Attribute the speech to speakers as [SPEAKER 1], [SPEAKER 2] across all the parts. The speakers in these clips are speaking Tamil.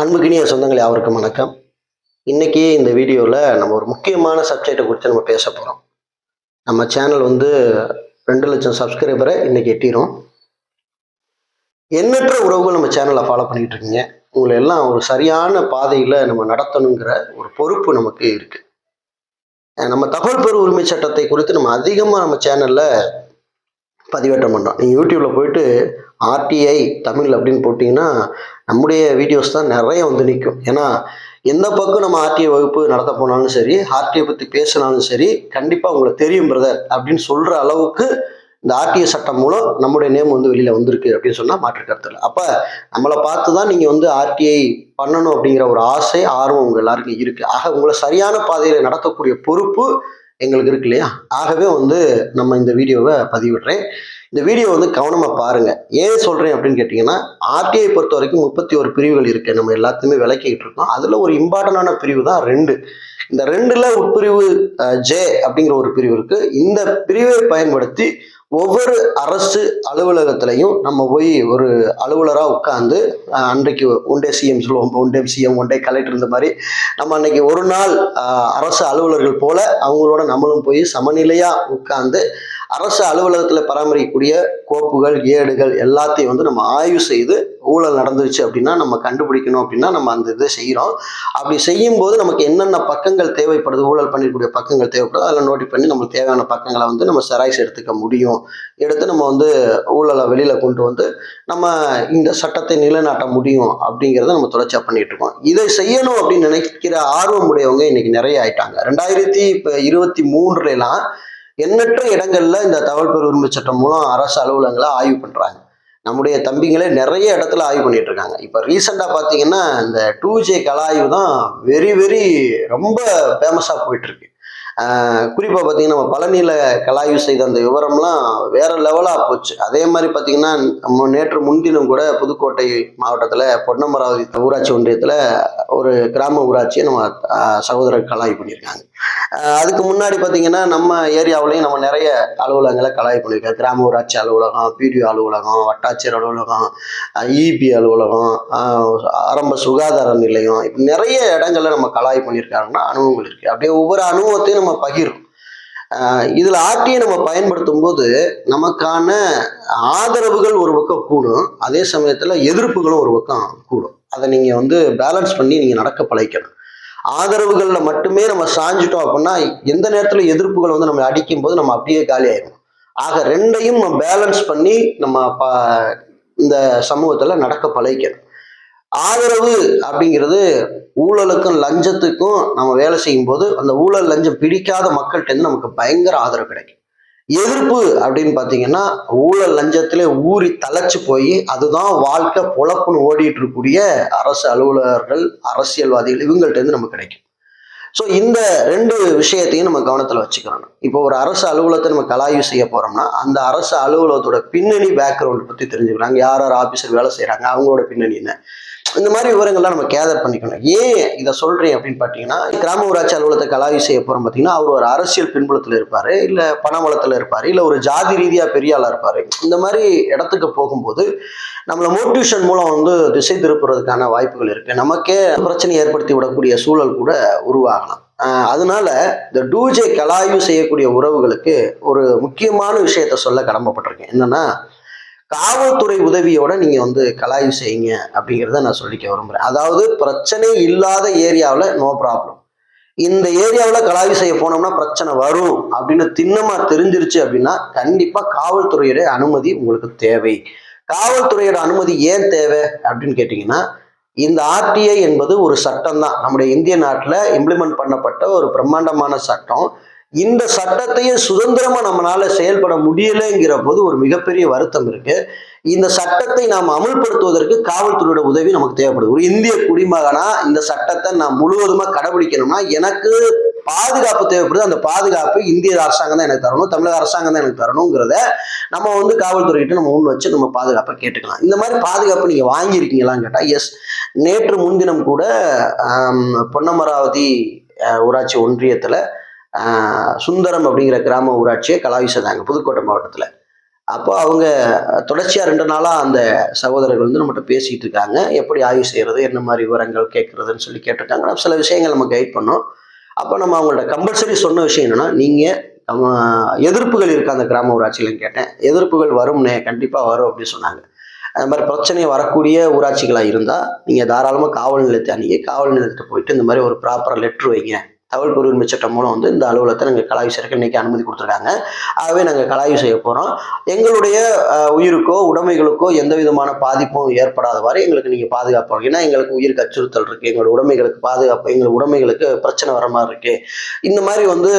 [SPEAKER 1] அன்புகினிய சொந்தங்கள் யாவருக்கும் வணக்கம். இன்றைக்கி இந்த வீடியோவில் நம்ம ஒரு முக்கியமான சப்ஜெக்டை குறித்து நம்ம பேச போகிறோம் நம்ம சேனல் வந்து ரெண்டு லட்சம் சப்ஸ்கிரைபரை இன்றைக்கி எட்டிரும் எண்ணற்ற உறவுகள் நம்ம சேனலை ஃபாலோ பண்ணிகிட்டு இருக்கீங்க. உங்களை எல்லாம் ஒரு சரியான பாதையில் நம்ம நடத்தணுங்கிற ஒரு பொறுப்பு நமக்கு இருக்குது நம்ம தகவல் பெரு உரிமை சட்டத்தை குறித்து நம்ம அதிகமாக நம்ம சேனலில் பதிவேற்றம் பண்ணுறோம் நீங்கள் யூடியூப்பில் போயிட்டு ஆர்டிஐ தமிழ் அப்படின்னு போட்டிங்கன்னா நம்முடைய வீடியோஸ் தான் நிறைய வந்து நிற்கும் ஏன்னா எந்த பக்கம் நம்ம ஆர்டிஐ வகுப்பு நடத்த போனாலும் சரி ஆர்டிஐ பற்றி பேசினாலும் சரி கண்டிப்பாக உங்களுக்கு தெரியும் பிரதர் அப்படின்னு சொல்கிற அளவுக்கு இந்த ஆர்டிஐ சட்டம் மூலம் நம்முடைய நேம் வந்து வெளியில் வந்திருக்கு அப்படின்னு சொன்னால் மாற்று கருத்தில் அப்போ நம்மளை பார்த்து தான் நீங்கள் வந்து ஆர்டிஐ பண்ணணும் அப்படிங்கிற ஒரு ஆசை ஆர்வம் உங்கள் எல்லாருக்கும் இருக்குது ஆக உங்களை சரியான பாதையில் நடத்தக்கூடிய பொறுப்பு எங்களுக்கு இருக்கு இல்லையா? ஆகவே வந்து நம்ம இந்த வீடியோவை பதிவிடுறேன். இந்த வீடியோ வந்து கவனமாக பாருங்கள் ஏன் சொல்கிறேன் அப்படின்னு கேட்டிங்கன்னா ஆர்டிஐ பொறுத்த வரைக்கும் முப்பத்தி ஒரு பிரிவுகள் இருக்குது நம்ம எல்லாத்தையுமே விளக்கிக்கிட்டு இருக்கோம். அதில் ஒரு இம்பார்ட்டண்டான பிரிவு தான் ரெண்டு. இந்த ரெண்டில் உட்பிரிவு ஜே அப்படிங்கிற ஒரு பிரிவு இருக்குது இந்த பிரிவை பயன்படுத்தி ஒவ்வொரு அரசு அலுவலகத்திலையும் நம்ம போய் ஒரு அலுவலராக உட்காந்து அன்றைக்கு ஒன் டே சிஎம் சொல்லுவோம். One day CM one day collector இந்த மாதிரி நம்ம அன்னைக்கு ஒரு நாள் அரசு அலுவலர்கள் போல அவங்களோட நம்மளும் போய் சமநிலையாக உட்காந்து அரசு அலுவலகத்தில் பராமரிக்கக்கூடிய கோப்புகள் ஏடுகள் எல்லாத்தையும் வந்து நம்ம ஆய்வு செய்து ஊழல் நடந்துருச்சு அப்படின்னா நம்ம கண்டுபிடிக்கணும் அப்படின்னா நம்ம அந்த இதை செய்கிறோம் அப்படி செய்யும்போது நமக்கு என்னென்ன பக்கங்கள் தேவைப்படுது ஊழல் பண்ணிருக்கக்கூடிய பக்கங்கள் தேவைப்படுது அதில் நோட்டி பண்ணி நம்மளுக்கு தேவையான பக்கங்களை வந்து நம்ம செராய்ஸ் எடுத்துக்க முடியும். எடுத்து நம்ம வந்து ஊழலை வெளியில் கொண்டு வந்து நம்ம இந்த சட்டத்தை நிலைநாட்ட முடியும் அப்படிங்கிறத நம்ம தொடர்ச்சியாக பண்ணிட்டு இருக்கோம். இதை செய்யணும் அப்படின்னு நினைக்கிற ஆர்வம் உடையவங்க இன்னைக்கு நிறைய ஆயிட்டாங்க. ரெண்டாயிரத்தி இப்போ இருபத்தி மூன்றுலாம் எண்ணற்ற இடங்கள்ல இந்த தகவல் பெருமை உரிமை சட்டம் மூலம் அரசு அலுவலகங்களை ஆய்வு பண்றாங்க. நம்முடைய தம்பிங்களே நிறைய இடத்துல ஆய்வு பண்ணிட்டு இருக்காங்க. இப்போ ரீசெண்டாக பார்த்தீங்கன்னா இந்த டூ ஜே கலாய்வு தான் வெரி வெரி ரொம்ப ஃபேமஸாக போயிட்டு இருக்கு குறிப்பாக பார்த்தீங்கன்னா நம்ம பழனியில் கலாய்வு செய்த அந்த விவரம்லாம் வேற லெவலாக போச்சு. அதே மாதிரி பார்த்தீங்கன்னா நம்ம நேற்று முன்தினம் கூட புதுக்கோட்டை மாவட்டத்தில் பொன்னமராவதி ஊராட்சி ஒன்றியத்தில் ஒரு கிராம ஊராட்சியை நம்ம சகோதரர் கலாய்வு பண்ணியிருக்காங்க. அதுக்கு முன்னாடி பார்த்தீங்கன்னா நம்ம ஏரியாவிலையும் நம்ம நிறைய அலுவலகங்களை கலாய் பண்ணியிருக்கோம். கிராம ஊராட்சி அலுவலகம் பிடிஓ அலுவலகம் வட்டாட்சியர் அலுவலகம் இபி அலுவலகம் ஆரம்ப சுகாதார நிலையம் இப்போ நிறைய இடங்கள்ல நம்ம கலாய் பண்ணியிருக்காங்கன்னா அனுபவங்கள் இருக்குது அப்படியே ஒவ்வொரு அனுபவத்தையும் நம்ம பகிரும் இதில் ஆர்டியை நம்ம பயன்படுத்தும் போது நமக்கான ஆதரவுகள் ஒரு பக்கம் கூடும் அதே சமயத்தில் எதிர்ப்புகளும் ஒரு பக்கம் கூடும். அதை நீங்கள் வந்து பேலன்ஸ் பண்ணி நீங்கள் நடக்க பழகிக்கணும். ஆதரவுகளில் மட்டுமே நம்ம சாஞ்சிட்டோம் அப்படின்னா எந்த நேரத்தில் எதிர்ப்புகள் வந்து நம்ம அடிக்கும் போது நம்ம அப்படியே காலி ஆயிடும் ஆக ரெண்டையும் நம்ம பேலன்ஸ் பண்ணி நம்ம ப இந்த சமூகத்தில் நடக்க பழகிக்கணும். ஆதரவு அப்படிங்கிறது ஊழலுக்கும் லஞ்சத்துக்கும் நம்ம வேலை செய்யும்போது அந்த ஊழல் லஞ்சம் பிடிக்காத மக்கள்கிட்ட நமக்கு பயங்கர ஆதரவு கிடைக்கும். எதிர்ப்பு அப்படின்னு பார்த்தீங்கன்னா ஊழல் லஞ்சத்திலே ஊறி தலைச்சு போய் அதுதான் வாழ்க்கை பொழப்புன்னு ஓடிட்டு இருக்கக்கூடிய அரசு அலுவலர்கள் அரசியல்வாதிகள் இவங்கள்ட்ட இருந்து நமக்கு கிடைக்கும். ஸோ இந்த ரெண்டு விஷயத்தையும் நம்ம கவனத்தில் வச்சுக்கிறோம் இப்போ ஒரு அரசு அலுவலகத்தை நம்ம கலாய்வு செய்ய போறோம்னா அந்த அரசு அலுவலகத்தோட பின்னணி பேக்ரவுண்ட் பற்றி தெரிஞ்சுக்கிறாங்க யார் யார் ஆஃபீஸர் வேலை செய்கிறாங்க அவங்களோட பின்னணி என்ன? இந்த மாதிரி விவரங்கள்லாம் நம்ம கேதர் பண்ணிக்கணும். ஏன் இதை சொல்றேன் அப்படின்னு பார்த்தீங்கன்னா கிராம ஊராட்சி அலுவலகத்தை கலாவி செய்ய போறோம் பார்த்தீங்கன்னா அவர் ஒரு அரசியல் பின்புலத்தில் இருப்பாரு இல்லை பணவளத்தில் இருப்பாரு இல்லை ஒரு ஜாதி ரீதியாக பெரிய ஆளா இருப்பாரு. இந்த மாதிரி இடத்துக்கு போகும்போது நம்மளை மோட்டிவேஷன் மூலம் வந்து திசை திருப்புறதுக்கான வாய்ப்புகள் இருக்கு. நமக்கே பிரச்சனை ஏற்படுத்தி விடக்கூடிய சூழல் கூட உருவாகலாம். அதனால இந்த டூஜே கலாய்வு செய்யக்கூடிய உறவுகளுக்கு ஒரு முக்கியமான விஷயத்த சொல்ல கடமைப்பட்டிருக்கேன். என்னன்னா காவல்துறை உதவியோட நீங்க வந்து கலாய்வு செய்யுங்க அப்படிங்கிறத நான் சொல்லிக்க விரும்புறேன். அதாவது பிரச்சனை இல்லாத ஏரியாவில் நோ ப்ராப்ளம் இந்த ஏரியாவில் கலாய்வு செய்ய போனோம்னா பிரச்சனை வரும் அப்படின்னு திண்ணமாக தெரிஞ்சிருச்சு அப்படின்னா கண்டிப்பா காவல்துறையோட அனுமதி உங்களுக்கு தேவை. காவல்துறையோட அனுமதி ஏன் தேவை அப்படின்னு கேட்டிங்கன்னா இந்த ஆர்டிஐ என்பது ஒரு சட்டம் தான் நம்முடைய இந்திய நாட்டில் இம்ப்ளிமெண்ட் பண்ணப்பட்ட ஒரு பிரம்மாண்டமான சட்டம். இந்த சட்டத்தையும் சுதந்திரமா நம்மளால செயல்பட முடியலைங்கிற போது ஒரு மிகப்பெரிய வருத்தம் இருக்கு. இந்த சட்டத்தை நாம் அமல்படுத்துவதற்கு காவல்துறையோட உதவி நமக்கு தேவைப்படுது. ஒரு இந்திய குடிமகனா இந்த சட்டத்தை நான் முழுவதுமா கடைபிடிக்கணும்னா எனக்கு பாதுகாப்பு தேவைப்படுது. அந்த பாதுகாப்பு இந்திய அரசாங்கம் தான் எனக்கு தரணும். தமிழக அரசாங்கம் தான் எனக்கு தரணுங்கிறத நம்ம வந்து காவல்துறைகிட்ட நம்ம முன் வச்சு நம்ம பாதுகாப்பை கேட்டுக்கலாம். இந்த மாதிரி பாதுகாப்பு நீங்க வாங்கியிருக்கீங்களான்னு கேட்டா எஸ் நேற்று முன்தினம் கூட பொன்னமராவதி ஊராட்சி ஒன்றியத்துல சுந்தரம் அப்படிங்கிற கிராம ஊராட்சியை கலாவிசதாங்க புதுக்கோட்டை மாவட்டத்தில். அப்போ அவங்க தொடர்ச்சியாக ரெண்டு நாளாக அந்த சகோதரர்கள் வந்து நம்மகிட்ட பேசிகிட்டு இருக்காங்க. எப்படி ஆய்வு செய்கிறது என்ன மாதிரி விவரங்கள் கேட்குறதுன்னு சொல்லி கேட்டிருக்காங்க. நம்ம சில விஷயங்கள் நம்ம கைட் பண்ணோம். அப்போ நம்ம அவங்கள்ட்ட கம்பல்சரி சொன்ன விஷயம் என்னென்னா நீங்கள் எதிர்ப்புகள் இருக்கா அந்த கிராம ஊராட்சியிலன்னு கேட்டேன். எதிர்ப்புகள் வரும்னே கண்டிப்பாக வரும் அப்படின்னு சொன்னாங்க. அது மாதிரி பிரச்சனை வரக்கூடிய ஊராட்சிகளாக இருந்தால் நீங்கள் தாராளமாக காவல் நிலையத்தை அணுகி காவல் நிலையத்தை போயிட்டு இந்த மாதிரி ஒரு ப்ராப்பராக லெட்ரு வைங்க. தகவல் பொருள் சட்டம் மூலம் வந்து இந்த அலுவலகத்தை நாங்கள் கலாய்வு செய்யறதுக்கு இன்றைக்கி அனுமதி கொடுத்துருக்காங்க. ஆகவே நாங்கள் கலாய்வு செய்ய போகிறோம் எங்களுடைய உயிருக்கோ உடைமைகளுக்கோ எந்த விதமான பாதிப்பும் ஏற்படாதவாறு எங்களுக்கு நீங்கள் பாதுகாப்பு ஏன்னா எங்களுக்கு உயிருக்கு அச்சுறுத்தல் இருக்குது எங்களோட உடைமைகளுக்கு பாதுகாப்பு எங்கள் உடைமைகளுக்கு பிரச்சனை வர மாதிரி இருக்குது இந்த மாதிரி வந்து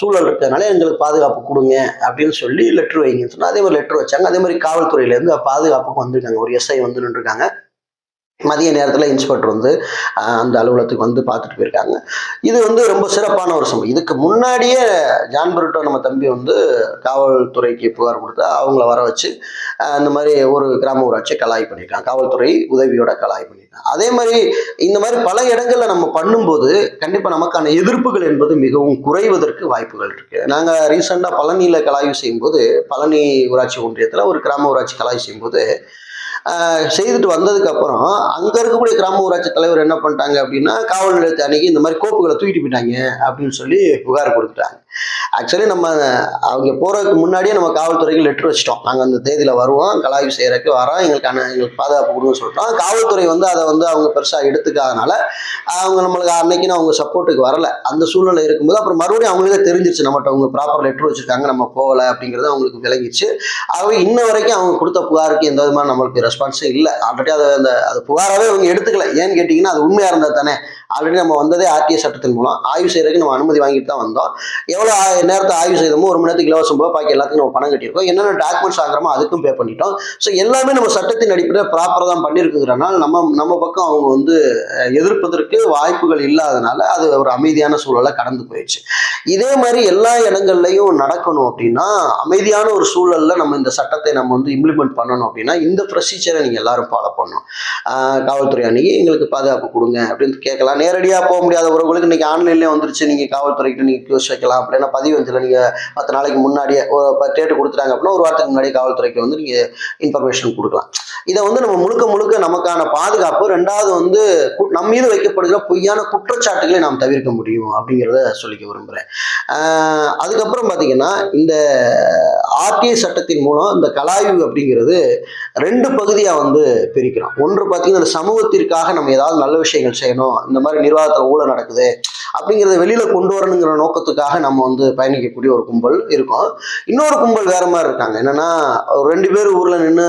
[SPEAKER 1] சூழல் இருக்கிறதுனால எங்களுக்கு பாதுகாப்பு கொடுங்க அப்படின்னு சொல்லி லெட்ரு வைங்கன்னு சொன்னால் அதே மாதிரி லெட்ரு வச்சாங்க. அதே மாதிரி காவல்துறையிலேருந்து பாதுகாப்புக்கு வந்திருக்காங்க. ஒரு எஸ்ஐ வந்து நின்றுருக்காங்க. மதிய நேரத்தில் இன்ஸ்பெக்டர் வந்து அந்த அலுவலகத்துக்கு வந்து பார்த்துட்டு போயிருக்காங்க. இது வந்து ரொம்ப சிறப்பான ஒரு சம்பவம். இதுக்கு முன்னாடியே ஜான் பருட்டோ நம்ம தம்பி வந்து காவல்துறைக்கு புகார் கொடுத்து அவங்கள வர வச்சு இந்த மாதிரி ஒரு கிராம ஊராட்சியை கலாய் பண்ணியிருக்காங்க. காவல்துறை உதவியோட கலாய் பண்ணியிருக்காங்க. அதே மாதிரி இந்த மாதிரி பல இடங்களில் நம்ம பண்ணும்போது கண்டிப்பாக நமக்கான எதிர்ப்புகள் என்பது மிகவும் குறைவதற்கு வாய்ப்புகள் இருக்குது நாங்கள் ரீசெண்டாக பழனியில் கலாய்வு செய்யும்போது பழனி ஊராட்சி ஒன்றியத்தில் ஒரு கிராம ஊராட்சி கலாய்வு செய்யும்போது செய்துட்டு வந்ததுக்கு அப்புறம் அங்க இருக்கக்கூடிய கிராம ஊராட்சி தலைவர் என்ன பண்ணிட்டாங்க அப்படின்னா காவல் நிலையத்தை அன்னைக்கு இந்த மாதிரி கோப்புகளை தூக்கிட்டு போயிட்டாங்க அப்படின்னு சொல்லி புகார் கொடுத்துட்டாங்க. ஆக்சுவலி நம்ம அவங்க போகிறதுக்கு முன்னாடியே நம்ம காவல்துறைக்கு லெட்டர் வச்சிட்டோம். நாங்கள் அந்த தேதியில் வருவோம் கலாய்வு செய்கிறக்கு வரோம் எங்களுக்கான எங்களுக்கு பாதுகாப்பு கொடுங்கன்னு சொல்லிட்டோம். காவல்துறை வந்து அதை வந்து அவங்க பெருசாக எடுத்துக்காதனால அவங்க நம்மளுக்கு அன்னைக்குன்னு அவங்க சப்போர்ட்டுக்கு வரல. அந்த சூழ்நிலை இருக்கும்போது அப்புறம் மறுபடியும் அவங்களே தெரிஞ்சிருச்சு நம்மகிட்ட அவங்க ப்ராப்பர் லெட்டர் வச்சுருக்காங்க நம்ம போகலை அப்படிங்கிறது அவங்களுக்கு விளங்கிச்சு. அவங்க இன்ன வரைக்கும் அவங்க கொடுத்த புகாருக்கு எந்த விதமான நம்மளுக்கு ரெஸ்பான்ஸும் இல்லை. ஆல்ரெடி அதை அந்த அது புகாராகவே அவங்க எடுத்துக்கல. ஏன்னு கேட்டிங்கன்னா அது உண்மையாக இருந்தால் தானே. ஆல்ரெடி நம்ம வந்ததே ஆர்டிஏ சட்டத்தின் மூலம். ஆய்வு செய்யறதுக்கு நம்ம அனுமதி வாங்கிட்டு தான் வந்தோம். எவ்வளோ நேரத்தை ஆய்வு செய்தோமோ ஒரு மணி நேரத்துக்கு இலவசம் போக பாக்கி எல்லாத்துக்கும் நம்ம பணம் கட்டியிருக்கோம். என்னென்ன டாக்குமெண்ட்ஸ் ஆகிறோமோ அதுக்கும் பே பண்ணிட்டோம். ஸோ எல்லாமே நம்ம சட்டத்தின் அடிப்படையில் ப்ராப்பராக தான் பண்ணியிருக்குங்கிறனால நம்ம நம்ம பக்கம் அவங்க வந்து எதிர்ப்பதற்கு வாய்ப்புகள் இல்லாதனால அது ஒரு அமைதியான சூழலை கடந்து போயிடுச்சு. இதே மாதிரி எல்லா இடங்கள்லையும் நடக்கணும் அப்படின்னா அமைதியான ஒரு சூழல்ல நம்ம இந்த சட்டத்தை நம்ம வந்து இம்ப்ளிமெண்ட் பண்ணணும் அப்படின்னா இந்த ப்ரொசீஜரை நீங்கள் எல்லாரும் ஃபாலோ பண்ணணும். காவல்துறை அன்னைக்கு எங்களுக்கு பாதுகாப்பு கொடுங்க அப்படின்னு கேட்கலாம் நேரடியாக போக முடியாத உறவுகளுக்கு இன்றைக்கி ஆன்லைன்லேயே வந்துருச்சு. நீங்கள் காவல்துறைக்கு நீங்கள் கியூஸ் வைக்கலாம். அப்படின்னா பதிவு வஞ்சில் நீங்கள் பத்து நாளைக்கு முன்னாடியே ஒரு டேட்டு கொடுத்துட்டாங்க அப்படின்னா ஒரு வாரத்துக்கு முன்னாடியே காவல்துறைக்கு வந்து நீங்கள் இன்ஃபர்மேஷன் கொடுக்கலாம். இதை வந்து நம்ம முழுக்க முழுக்க நமக்கான பாதுகாப்பு ரெண்டாவது வந்து கு- நம் மீது வைக்கப்படுகிற பொய்யான குற்றச்சாட்டுகளை நாம் தவிர்க்க முடியும் அப்படிங்கிறத சொல்லிக்க விரும்புகிறேன் அதுக்கப்புறம் பார்த்தீங்கன்னா இந்த ஆர்டிஐ சட்டத்தின் மூலம் இந்த கலாய்வு அப்படிங்கிறது ரெண்டு பகுதியாக வந்து பிரிக்கிறோம். ஒன்று பார்த்தீங்கன்னா இந்த சமூகத்திற்காக நம்ம ஏதாவது நல்ல விஷயங்கள் செய்யணும். இந்த மாதிரி மாதிரி நிர்வாகத்தில் ஊழல் நடக்குது. அப்படிங்கிறத வெளியில கொண்டு வரணுங்கிற நோக்கத்துக்காக நம்ம வந்து பயணிக்கக்கூடிய ஒரு கும்பல் இருக்கும். இன்னொரு கும்பல் வேற மாதிரி இருக்காங்க. என்னன்னா ஒரு ரெண்டு பேர் ஊர்ல நின்று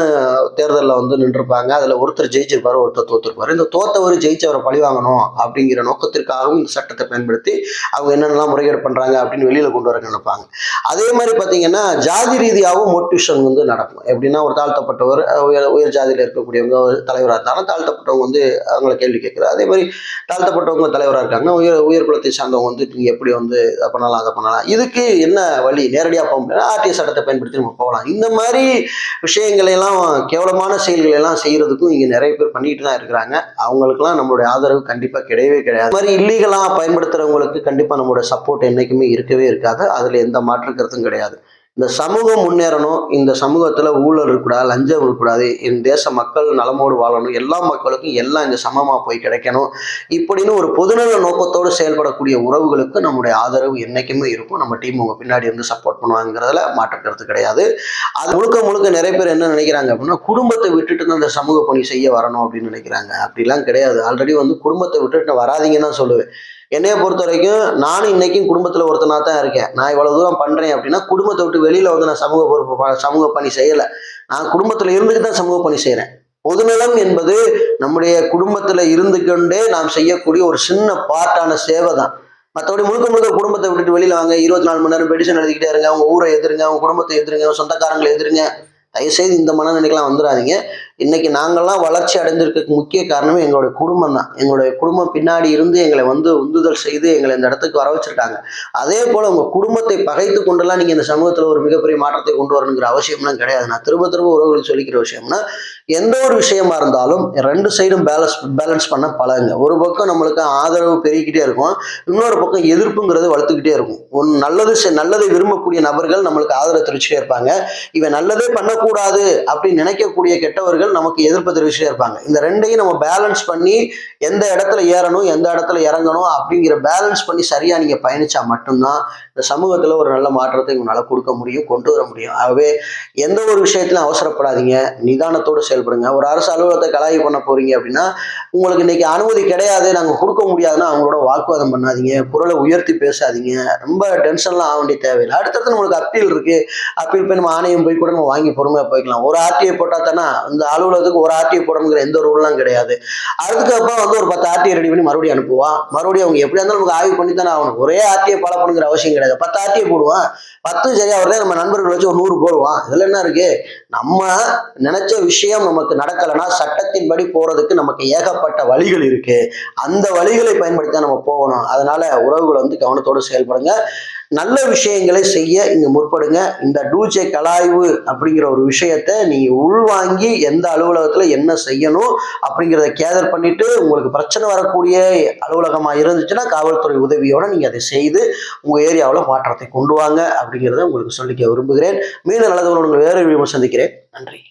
[SPEAKER 1] தேர்தலில் வந்து நின்றுருப்பாங்க. அதுல ஒருத்தர் ஜெயிச்சிருப்பாரு ஒருத்தர் தோத்துருப்பாரு. இந்த தோத்தவர் ஜெயிச்சவரை பழி வாங்கணும் அப்படிங்கிற நோக்கத்திற்காகவும் இந்த சட்டத்தை பயன்படுத்தி அவங்க என்னென்னலாம் முறைகேடு பண்றாங்க அப்படின்னு வெளியில கொண்டு வர நினைப்பாங்க. அதே மாதிரி பார்த்தீங்கன்னா ஜாதி ரீதியாகவும் மோட்டிவேஷன் வந்து நடக்கும். எப்படின்னா ஒரு தாழ்த்தப்பட்டவர் உயர் உயர் ஜாதியில் இருக்கக்கூடியவங்க ஒரு தலைவராக இருந்தாலும் தாழ்த்தப்பட்டவங்க வந்து அவங்கள கேள்வி கேட்குறாரு. அதே மாதிரி தாழ்த்தப்பட்டவங்க தலைவராக இருக்காங்க உயர் உயர் குலத்தை சார்ந்தவங்க வந்து நீங்கள் எப்படி வந்து அதை பண்ணலாம் அதை பண்ணலாம். இதுக்கு என்ன வழி? நேரடியாக போக முடியாது. ஆர்டிஐ சட்டத்தை பயன்படுத்தி நம்ம போகலாம். இந்த மாதிரி விஷயங்களை எல்லாம் கேவலமான செயல்களை எல்லாம் செய்யறதுக்கும் இங்கே நிறைய பேர் பண்ணிட்டு தான் இருக்கிறாங்க. அவங்களுக்குலாம் நம்மளுடைய ஆதரவு கண்டிப்பாக கிடையவே கிடையாது. மாதிரி இல்லீகலாக பயன்படுத்துறவங்களுக்கு கண்டிப்பாக நம்மளோட சப்போர்ட் என்றைக்குமே இருக்கவே இருக்காது. அதில் எந்த மாற்று கருத்தும் கிடையாது. இந்த சமூகம் முன்னேறணும் இந்த சமூகத்தில் ஊழல் இருக்கக்கூடாது லஞ்சம் இருக்கக்கூடாது என் தேச மக்கள் நலமோடு வாழணும் எல்லா மக்களுக்கும் எல்லாம் இங்கே சமமாக போய் கிடைக்கணும் இப்படின்னு ஒரு பொதுநல நோக்கத்தோடு செயல்படக்கூடிய உறவுகளுக்கு நம்முடைய ஆதரவு என்றைக்குமே இருக்கும். நம்ம டீம் உங்க பின்னாடி இருந்து சப்போர்ட் பண்ணுவாங்கிறதுல மாற்றக்கிறது கருத்து கிடையாது. அது முழுக்க முழுக்க நிறைய பேர் என்ன நினைக்கிறாங்க அப்படின்னா குடும்பத்தை விட்டுட்டு தான் இந்த சமூக பணி செய்ய வரணும் அப்படின்னு நினைக்கிறாங்க. அப்படிலாம் கிடையாது. ஆல்ரெடி வந்து குடும்பத்தை விட்டுட்டு நான் தான் சொல்லுவேன். என்னைய பொறுத்த வரைக்கும் நானும் இன்னைக்கும் குடும்பத்தில் ஒருத்தனா தான் இருக்கேன். நான் இவ்வளோ தூரம் பண்ணுறேன் அப்படின்னா குடும்பத்தை விட்டு வெளியில் வந்து நான் சமூக பொறுப்பு சமூக பணி செய்யலை. நான் குடும்பத்தில் இருந்துட்டு தான் சமூக பணி செய்கிறேன் பொதுநலம் என்பது நம்முடைய குடும்பத்தில் இருந்து கொண்டே நாம் செய்யக்கூடிய ஒரு சின்ன பார்ட்டான சேவை தான். மற்றபடி முழுக்க முழுக்க குடும்பத்தை விட்டுட்டு வெளியில் வாங்க. இருபத்தி நாலு மணி நேரம் பெடிஷன் எழுதிக்கிட்டே இருங்க. அவங்க ஊரை எதிருங்க அவங்க குடும்பத்தை எதிருங்க சொந்தக்காரங்களை எதிருங்க. தயவுசெய்து இந்த மனநிலைக்கெல்லாம் வந்துடாதீங்க. இன்னைக்கு நாங்கள்லாம் வளர்ச்சி அடைந்திருக்க முக்கிய காரணமே எங்களுடைய குடும்பம் தான். எங்களுடைய குடும்பம் பின்னாடி இருந்து எங்களை வந்து உந்துதல் செய்து எங்களை இந்த இடத்துக்கு வர வச்சிருக்காங்க. அதே போல உங்க குடும்பத்தை பகைத்து கொண்டெல்லாம் நீங்க இந்த சமூகத்துல ஒரு மிகப்பெரிய மாற்றத்தை கொண்டு வரணுங்கிற அவசியம்லாம் கிடையாது. நான் திரும்ப திரும்ப உறவுகளுக்கு சொல்லிக்கிற விஷயம்னா எந்த ஒரு விஷயமா இருந்தாலும் ரெண்டு சைடும் பேலன்ஸ் பேலன்ஸ் பண்ண பழகுங்க. ஒரு பக்கம் நம்மளுக்கு ஆதரவு பெருகிக்கிட்டே இருக்கும். இன்னொரு பக்கம் எதிர்ப்புங்கிறது வளர்த்துக்கிட்டே இருக்கும். ஒன் நல்லது செ- நல்லதை விரும்பக்கூடிய நபர்கள் நம்மளுக்கு ஆதரவு தெரிவிச்சுட்டே இருப்பாங்க. இவன் நல்லதே பண்ணக்கூடாது அப்படின்னு நினைக்கக்கூடிய கெட்டவர்கள் நமக்கு எதிர்ப்பு தெரிவிச்சுட்டே இருப்பாங்க. இந்த ரெண்டையும் நம்ம பேலன்ஸ் பண்ணி எந்த இடத்துல ஏறணும் எந்த இடத்துல இறங்கணும் அப்படிங்கிற பேலன்ஸ் பண்ணி சரியா நீங்க பயணிச்சா மட்டும்தான் இந்த சமூகத்துல ஒரு நல்ல மாற்றத்தை உங்களால கொடுக்க முடியும் கொண்டு வர முடியும். ஆகவே எந்த ஒரு விஷயத்திலும் அவசரப்படாதீங்க. நிதானத்தோடு செயல்படுங்க. ஒரு அரசு அலுவலகத்தை கலாய் பண்ண போறீங்க அப்படின்னா உங்களுக்கு இன்னைக்கு அனுமதி கிடையாது நாங்கள் கொடுக்க முடியாதுன்னா அவங்களோட வாக்குவாதம் பண்ணாதீங்க. குரலை உயர்த்தி பேசாதீங்க. ரொம்ப டென்ஷன்லாம் ஆக வேண்டிய தேவையில்லை. அடுத்தடுத்து நம்மளுக்கு அப்பீல் இருக்கு. அப்பீல் போய் நம்ம ஆணையம் போய் கூட நம்ம வாங்கி பொறுமையாக போய்க்கலாம். ஒரு ஆர்டிஐ போட்டால் தானே இந்த அலுவலகத்துக்கு ஒரு ஆர்டிஐ போடணுங்கிற எந்த ரூல்லாம் கிடையாது. அதுக்கப்புறம் வந்து ஒரு பத்து ஆர்டிஐ ரெடி பண்ணி மறுபடியும் அனுப்புவான். மறுபடியும் அவங்க எப்படி இருந்தாலும் நமக்கு ஆய்வு பண்ணி தானே ஆகணும். ஒரே ஆர்டிஐ ஃபாலோ பண்ணுங்கிற அவசியம் கிடையாது. பத்து ஆர்டிஐ போடுவான். பத்து சரியா வரல நம்ம நண்பர்கள் வச்சு ஒரு நூறு போடுவான். இதில் என்ன இருக்கு? நம்ம நினைச்ச விஷயம் நமக்கு நடக்கலைன்னா சட்டத்தின்படி போறதுக்கு நமக்கு ஏகப்பட்ட வழிகள் இருக்கு. அந்த வழிகளை பயன்படுத்தி தான் நம்ம போகணும். அதனால உறவுகளை வந்து கவனத்தோடு செயல்படுங்க. நல்ல விஷயங்களை செய்ய இங்க முற்படுங்க. இந்த டூஜே கலாய்வு அப்படிங்கிற ஒரு விஷயத்த நீங்கள் உள்வாங்கி எந்த அலுவலகத்துல என்ன செய்யணும் அப்படிங்கிறத கேதர் பண்ணிட்டு உங்களுக்கு பிரச்சனை வரக்கூடிய அலுவலகமா இருந்துச்சுன்னா காவல்துறை உதவியோட நீங்க அதை செய்து உங்க ஏரியாவில் மாற்றத்தை கொண்டு வாங்க அப்படிங்கிறத உங்களுக்கு சொல்லிக்க விரும்புகிறேன். மீண்டும் நல்லது உங்களை வேறு விமர்சந்திக்கிறேன் நன்றி.